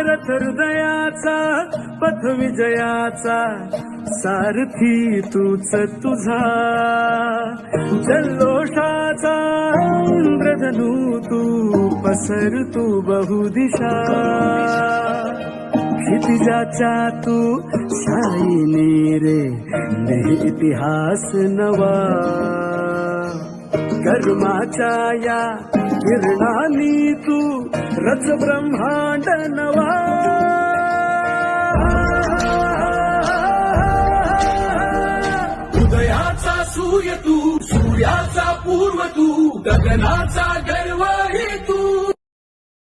रथ हृदयाचा पथ विजयाचा सारथी तूच तुझा. जल्लोषाचा इंद्रधनू तू पसर तू बहुदिशा. क्षितिजाच्या तू शाईने रे इतिहास नवा. कर्माच्या या किरणानी तू रच ब्रह्मांड नवा. हृदयाचा सूर्य तू सूर्याचा पूर्व तू गगनाचा गर्व हे तू.